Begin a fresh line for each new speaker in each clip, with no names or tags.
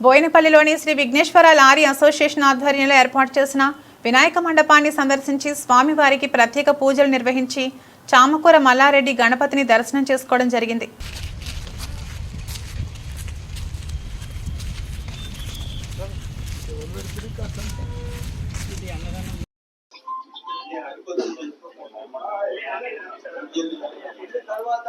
బోయినపల్లిలోని Shri Vighneshwara lorry association ఆధ్వర్యంలో ఏర్పాటు చేసిన వినాయక మండపాన్ని సందర్శించి స్వామివారికి ప్రత్యేక పూజలు నిర్వహించి చామకూర మల్లారెడ్డి గణపతిని దర్శనం చేసుకోవడం జరిగింది.
తర్వాత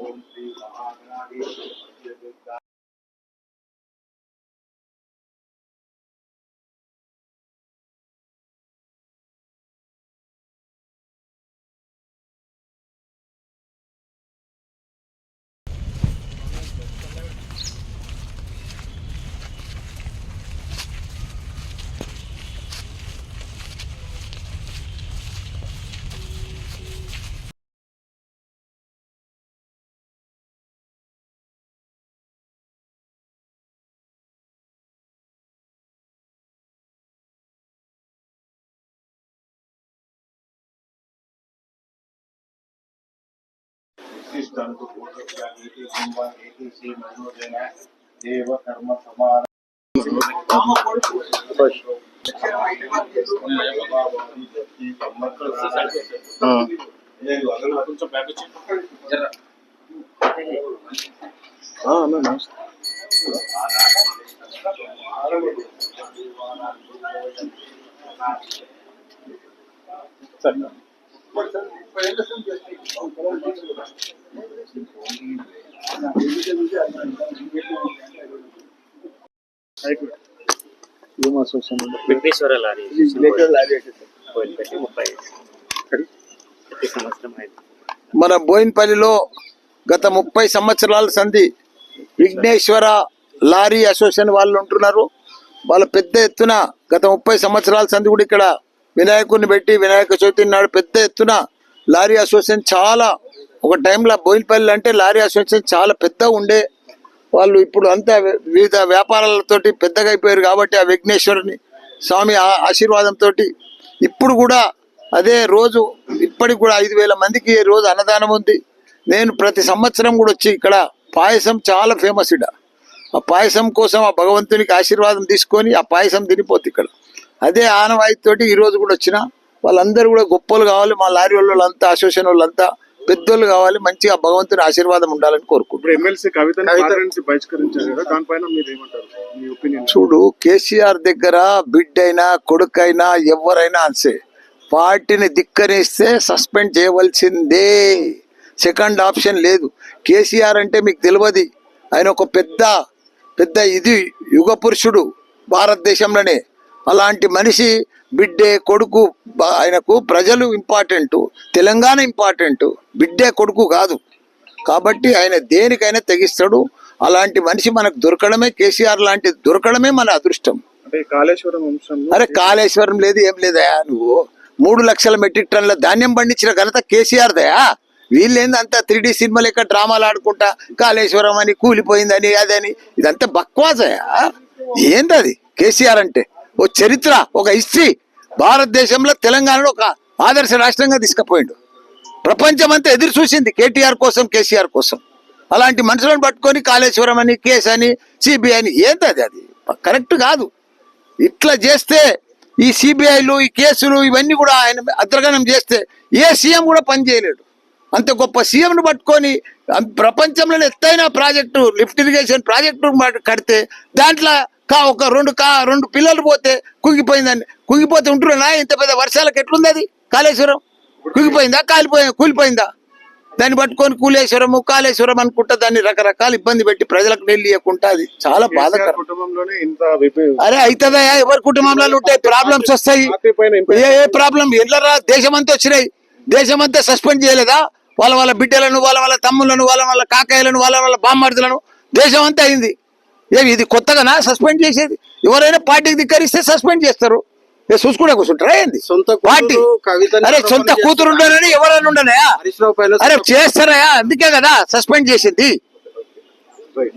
Om Sri Mahaprabhu. ప్రాప్తి ఓం శ్రీ మహాగణాధి విశిష్టంతు పూర్వజ్ఞానేతి కుంభానేతి శ్రీ మనోజన దేవ కర్మ సమాన కొంచెం బ్యాక్
ఏం అసోసియేషన్ ఉంది?
వెంకటేశ్వర లారీ
వెంకటేశ్వర లారీ
ముప్పై ప్రతి సంవత్సరం
మన బోయిన్పల్లిలో గత ముప్పై సంవత్సరాల సంధి విఘ్నేశ్వర లారీ అసోసియేషన్ వాళ్ళు ఉంటున్నారు. వాళ్ళ పెద్ద ఎత్తున గత ముప్పై సంవత్సరాల సంధి కూడా ఇక్కడ వినాయకుడిని పెట్టి వినాయక చవితి నాడు పెద్ద ఎత్తున లారీ అసోసియేషన్ చాలా ఒక టైంలో బోయిల్పల్లి అంటే లారీ అసోసియేషన్ చాలా పెద్ద ఉండే. వాళ్ళు ఇప్పుడు అంతా వివిధ వ్యాపారాలతోటి పెద్దగా అయిపోయారు కాబట్టి ఆ విఘ్నేశ్వరుని స్వామి ఆ- ఆశీర్వాదంతో ఇప్పుడు కూడా అదే రోజు ఇప్పటికి కూడా ఐదు వేల మందికి రోజు అన్నదానం ఉంది. నేను ప్రతి సంవత్సరం కూడా వచ్చి ఇక్కడ పాయసం చాలా ఫేమస్ ఇక్కడ ఆ పాయసం కోసం ఆ భగవంతునికి ఆశీర్వాదం తీసుకొని ఆ పాయసం తినిపోతుంది ఇక్కడ. అదే ఆనవాయితీతోటి ఈ రోజు కూడా వచ్చిన వాళ్ళందరూ కూడా గొప్పలు కావాలి మా లారీ వాళ్ళంతా అసోసియేషన్ వాళ్ళంతా పెద్దోళ్ళు కావాలి మంచిగా భగవంతుని ఆశీర్వాదం ఉండాలని కోరుకుంటున్నాను
ఒపీనియన్?
చూడు కేసీఆర్ దగ్గర బిడ్డైనా కొడుకైనా ఎవరైనా అన్సే పార్టీని ధిక్కరిస్తే సస్పెండ్ చేయవలసిందే. సెకండ్ ఆప్షన్ లేదు. కేసీఆర్ అంటే మీకు తెలియదు. ఆయన ఒక పెద్ద పెద్ద ఇది యుగ పురుషుడు భారతదేశంలోనే. అలాంటి మనిషి బిడ్డే కొడుకు ఆయనకు ప్రజలు ఇంపార్టెంట్ తెలంగాణ ఇంపార్టెంట్ బిడ్డే కొడుకు కాదు. కాబట్టి ఆయన దేనికైనా తెగిస్తాడు. అలాంటి మనిషి మనకు దొరకడమే కేసీఆర్ లాంటి దొరకడమే మన అదృష్టం.
అంటే కాళేశ్వరం
అరే కాళేశ్వరం లేదు ఏం లేదయా నువ్వు? మూడు లక్షల మెట్రిక్ టన్నుల ధాన్యం పండించిన ఘనత కేసీఆర్ దయా. వీళ్ళేంది అంతా త్రీ డి సినిమా లెక్క డ్రామాలు ఆడుకుంటా? కాళేశ్వరం అని కూలిపోయిందని అదని. ఇదంతా బక్వాసయా? ఏంది అది కేసీఆర్ అంటే. ఓ చరిత్ర ఒక హిస్టరీ భారతదేశంలో తెలంగాణలో ఒక ఆదర్శ రాష్ట్రంగా తీసుకుపోయిండు. ప్రపంచమంతా ఎదురు చూసింది కేటీఆర్ కోసం కేసీఆర్ కోసం. అలాంటి మనుషులను పట్టుకొని కాళేశ్వరం అని కేసు అని సిబిఐ అని ఏంది అది? అది కరెక్ట్ కాదు. ఇట్లా చేస్తే ఈ సిబిఐలు ఈ కేసులు ఇవన్నీ కూడా ఆయన అద్రగణం చేస్తే ఏ సీఎం కూడా పని చేయలేడు. అంత గొప్ప సీఎంను పట్టుకొని ప్రపంచంలో ప్రపంచంలోనే ఎత్తైన ప్రాజెక్టు లిఫ్ట్ ఇరిగేషన్ ప్రాజెక్టు కడితే దాంట్లో కా ఒక రెండు కా రెండు పిల్లలు పోతే కుంగిపోయిందని. కుంగిపోతే ఉంటున్నా ఇంత పెద్ద వర్షాలకు ఎట్లుంది అది? కాళేశ్వరం? కుంగిపోయిందా? కాలిపోయి కూలిపోయిందా? దాన్ని పట్టుకొని కూలేశ్వరం కాళేశ్వరం అనుకుంటా దాన్ని రకరకాల ఇబ్బంది పెట్టి ప్రజలకు నెల్లి ఇవ్వకుంటా అది చాలా బాధాకరం. అరే అవుతుందా ఎవరి కుటుంబంలో ఉంటాయి ప్రాబ్లమ్స్ వస్తాయి. ఏ ఏ ప్రాబ్లం ఎల్లరా? దేశమంతా వచ్చినాయి. దేశమంతా సస్పెండ్ చేయలేదా? వాళ్ళ వాళ్ళ బిడ్డలను వాళ్ళ వాళ్ళ తమ్ములను వాళ్ళ వాళ్ళ కాకాయలను వాళ్ళ వాళ్ళ బామ్మర్దులను దేశం అంతా అయింది. ఇది కొత్తగానా? సస్పెండ్ చేసేది? ఎవరైనా పార్టీకి ధిక్కరిస్తే సస్పెండ్ చేస్తారు. ఏ చూసుకుంటే కూర్చుంటారా ఏంది?
సొంత
పార్టీ. అరే సొంత కూతురు. ఉండనని ఎవరైనా ఉండనయా? అరే చేస్తారయా? అందుకే కదా సస్పెండ్ చేసింది.